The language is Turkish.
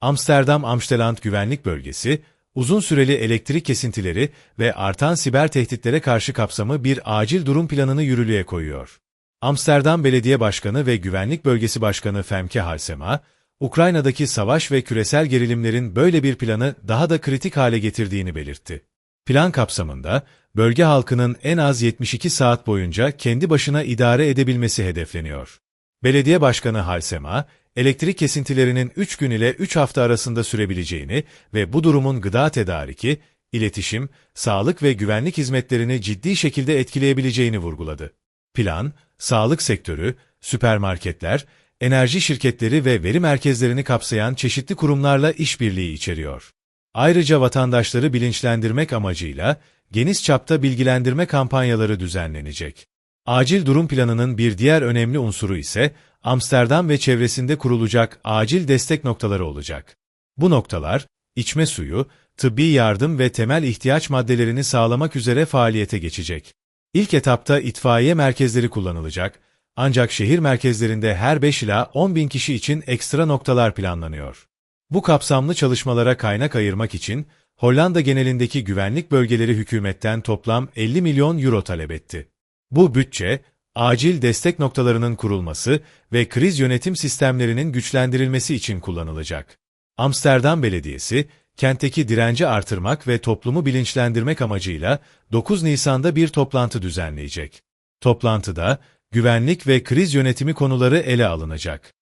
Amsterdam-Amsteland Güvenlik Bölgesi, uzun süreli elektrik kesintileri ve artan siber tehditlere karşı kapsamı bir acil durum planını yürürlüğe koyuyor. Amsterdam Belediye Başkanı ve Güvenlik Bölgesi Başkanı Femke Halsema, Ukrayna'daki savaş ve küresel gerilimlerin böyle bir planı daha da kritik hale getirdiğini belirtti. Plan kapsamında, bölge halkının en az 72 saat boyunca kendi başına idare edebilmesi hedefleniyor. Belediye Başkanı Halsema, elektrik kesintilerinin 3 gün ile 3 hafta arasında sürebileceğini ve bu durumun gıda tedariki, iletişim, sağlık ve güvenlik hizmetlerini ciddi şekilde etkileyebileceğini vurguladı. Plan, sağlık sektörü, süpermarketler, enerji şirketleri ve veri merkezlerini kapsayan çeşitli kurumlarla işbirliği içeriyor. Ayrıca vatandaşları bilinçlendirmek amacıyla geniş çapta bilgilendirme kampanyaları düzenlenecek. Acil durum planının bir diğer önemli unsuru ise Amsterdam ve çevresinde kurulacak acil destek noktaları olacak. Bu noktalar, içme suyu, tıbbi yardım ve temel ihtiyaç maddelerini sağlamak üzere faaliyete geçecek. İlk etapta itfaiye merkezleri kullanılacak, ancak şehir merkezlerinde her 5 ila 10 bin kişi için ekstra noktalar planlanıyor. Bu kapsamlı çalışmalara kaynak ayırmak için Hollanda genelindeki güvenlik bölgeleri hükümetten toplam 50 milyon euro talep etti. Bu bütçe, acil destek noktalarının kurulması ve kriz yönetim sistemlerinin güçlendirilmesi için kullanılacak. Amsterdam Belediyesi, kentteki direnci artırmak ve toplumu bilinçlendirmek amacıyla 9 Nisan'da bir toplantı düzenleyecek. Toplantıda, güvenlik ve kriz yönetimi konuları ele alınacak.